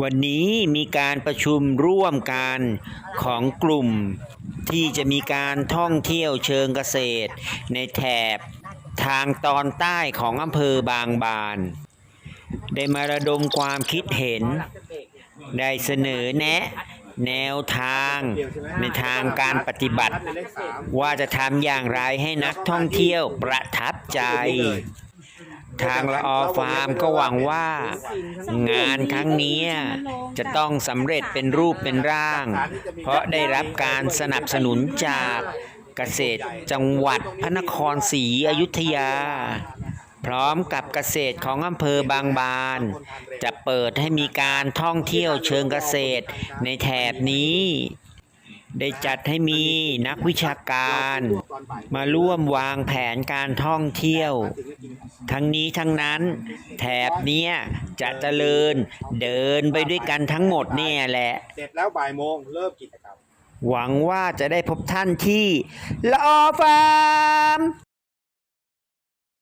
วันนี้มีการประชุมร่วมกันของกลุ่ม ที่จะมีการท่องเที่ยวเชิงเกษตร ในแถบทางตอนใต้ของอำเภอบางบาน ได้มาระดมความคิดเห็น ได้เสนอแนะแนวทางในทางการปฏิบัติ ว่าจะทำอย่างไรให้นักท่องเที่ยวประทับใจ ทางละออฟาร์มก็หวังว่า งานครั้งนี้จะต้องสำเร็จเป็นรูปเป็นร่าง เพราะได้รับการสนับสนุนจากเกษตรจังหวัดพระนครศรีอยุธยา พร้อมกับเกษตรของอำเภอบางบาน จะเปิดให้มีการท่องเที่ยวเชิงเกษตรในแถบนี้ ได้จัดให้มีนักวิชาการ มาร่วมวางแผนการท่องเที่ยว ทั้งนี้ทั้งนั้น แถบเนี้ยจะเจริญเดินไปด้วยกันทั้งหมดเนี่ยแหละ เสร็จแล้วบ่ายโมงเริ่มกิจกรรม หวังว่าจะได้พบท่านที่ละออฟาร์ม